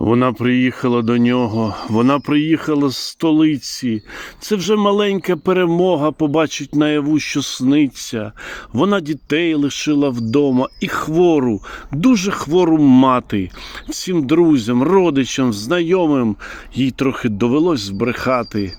Вона приїхала до нього, вона приїхала з столиці. Це вже маленька перемога побачить наяву, що сниться. Вона дітей лишила вдома і хвору, дуже хвору мати. Всім друзям, родичам, знайомим їй трохи довелось збрехати.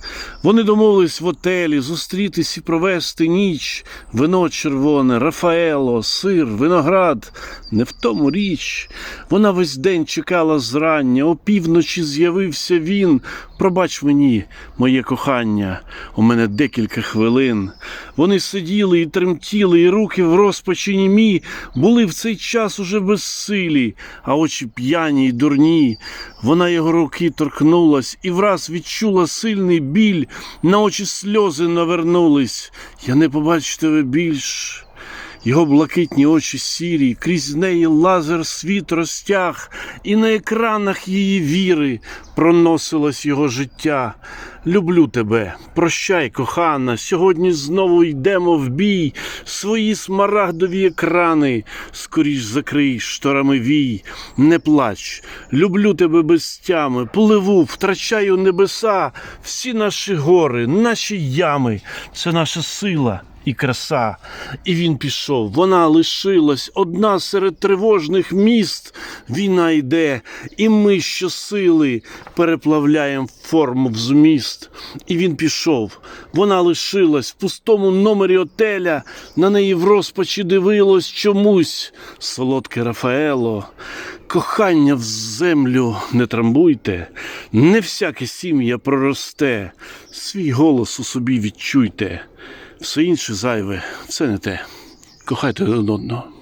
Вони домовились в отелі зустрітись і провести ніч. Вино червоне, Рафаело, сир, виноград. Не в тому річ. Вона весь день чекала зрання, опівночі з'явився він. Пробач мені, моє кохання, у мене декілька хвилин. Вони сиділи і тремтіли, і руки в розпачі німі були в цей час уже безсилі, а очі п'яні й дурні. Вона його руки торкнулась і враз відчула сильний біль, на очі сльози навернулись. Я не побачу тебе більш. Його блакитні очі сірі, крізь неї лазер світ розтяг, і на екранах її віри проносилось його життя. Люблю тебе, прощай, кохана. Сьогодні знову йдемо в бій. Свої смарагдові екрани. Скоріш закрий шторами вій. Не плач, люблю тебе без тями, пливу, втрачаю небеса, всі наші гори, наші ями. Це наша сила і краса. І він пішов. Вона лишилась одна серед тривожних міст. Війна йде, і ми щосили переплавляємо форму в зміст. І він пішов. Вона лишилась в пустому номері отеля. На неї в розпачі дивилось чомусь. Солодке Рафаело. Кохання в землю не трамбуйте, не всяке сім'я проросте, свій голос у собі відчуйте. Все інше зайве, це не те. Кохайте один одного.